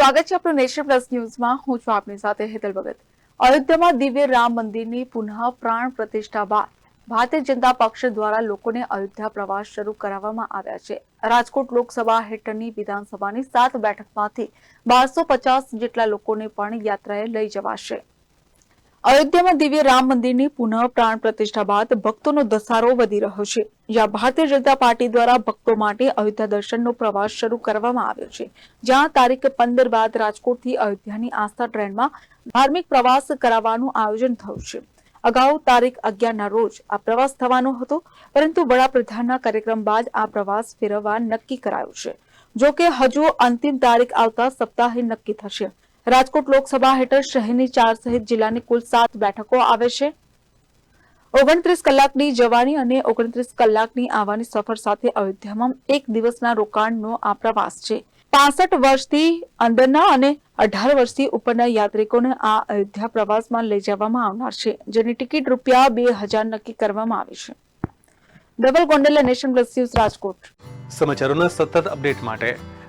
સ્વાગત છે આપણું નેશન પ્લસ ન્યૂઝમાં. હું છું આપની સાથે હેતલ ભગત. અયોધ્યામાં દિવ્ય રામ મંદિરની પુનઃ પ્રાણ પ્રતિષ્ઠા બાદ ભારતીય જનતા પક્ષ દ્વારા લોકોને અયોધ્યા પ્રવાસ શરૂ કરાવવામાં આવ્યા છે. રાજકોટ લોકસભા હેઠળની વિધાનસભાની સાત બેઠકમાંથી બારસો પચાસ જેટલા લોકોને પણ યાત્રાએ લઈ જવાશે. અયોધ્યામાં દિવ્ય રામ મંદિરની પુનઃ પ્રાણ પ્રતિષ્ઠા બાદ ભક્તોનો ધસારો વધી રહ્યો છે. જ્યાં ભારતીય જનતા પાર્ટી દ્વારા ભક્તો માટે અયોધ્યા દર્શનનો પ્રવાસ શરૂ કરવામાં આવ્યો છે. જ્યાં તારીખ પંદર બાદ રાજકોટથી અયોધ્યાની આસ્થા ટ્રેનમાં ધાર્મિક પ્રવાસ કરાવવાનું આયોજન થયું છે. અગાઉ તારીખ અગિયારના રોજ આ પ્રવાસ થવાનો હતો, પરંતુ વડાપ્રધાનના કાર્યક્રમ બાદ આ પ્રવાસ ફેરવવા નક્કી કરાયું છે. જો કે હજુ અંતિમ તારીખ આવતા સપ્તાહે નક્કી થશે. રાજકોટ લોકસભા હેઠળ શહેરની ચાર સહિત જિલ્લાની કુલ સાત બેઠકો આવે છે. ઓગણત્રીસ કલાકની જવાની અને ઓગણત્રીસ કલાકની આવવાની સફર સાથે અયોધ્યામાં એક દિવસના રોકાણનો આ પ્રવાસ છે. પાસઠ વર્ષથી અંદરના અને અઢાર વર્ષથી ઉપરના યાત્રિકોને આ અયોધ્યા પ્રવાસમાં લઈ જવામાં આવનાર છે, જેની ટિકિટ રૂપિયા બે હજાર નક્કી કરવામાં આવી છે. Double Gondela nation plus Rajkot. સમાચારોના સતત અપડેટ માટે